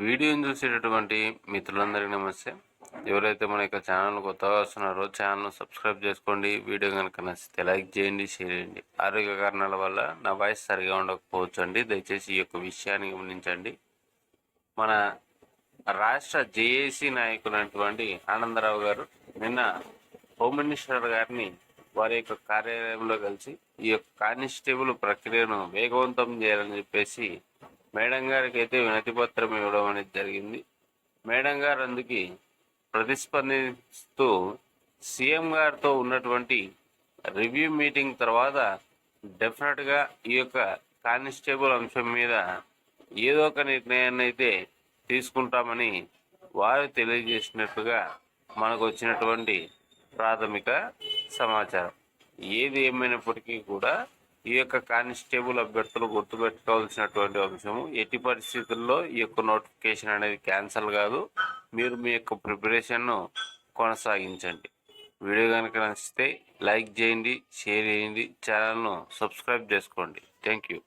వీడియోని చూసేటటువంటి మిత్రులందరికీ నమస్తే. ఎవరైతే మన యొక్క ఛానల్ కొత్తగా వస్తున్నారో ఛానల్ సబ్స్క్రైబ్ చేసుకోండి. వీడియో కనుక నచ్చితే లైక్ చేయండి షేర్ చేయండి. ఆరోగ్య కారణాల వల్ల నా వాయిస్ సరిగా ఉండకపోవచ్చు అండి. దయచేసి ఈ యొక్క విషయాన్ని గమనించండి. మన రాష్ట్ర జేఏసీ నాయకులైనటువంటి ఆనందరావు గారు నిన్న హోమ్ మినిస్టర్ గారిని వారి యొక్క కార్యాలయంలో కలిసి ఈ యొక్క కానిస్టేబుల్ ప్రక్రియను వేగవంతం చేయాలని చెప్పేసి మేడం గారికి అయితే వినతి పత్రం ఇవ్వడం అనేది జరిగింది. మేడం గారు అందుకు ప్రతిస్పందిస్తూ సీఎం గారితో ఉన్నటువంటి రివ్యూ మీటింగ్ తర్వాత డెఫినెట్గా ఈ యొక్క కానిస్టేబుల్ అంశం మీద ఏదో ఒక నిర్ణయాన్ని అయితే తీసుకుంటామని వారు తెలియజేసినట్టుగా మనకు వచ్చినటువంటి ప్రాథమిక సమాచారం. ఏది ఏమైనప్పటికీ కూడా ఈ యొక్క కానిస్టేబుల్ అభ్యర్థులు గుర్తుపెట్టుకోవాల్సినటువంటి అంశము ఎట్టి పరిస్థితుల్లో ఈ యొక్క నోటిఫికేషన్ అనేది క్యాన్సిల్ కాదు. మీరు మీ యొక్క ప్రిపరేషన్ను కొనసాగించండి. వీడియో కనుక నచ్చితే లైక్ చేయండి షేర్ చేయండి ఛానల్ను సబ్స్క్రైబ్ చేసుకోండి. Thank you.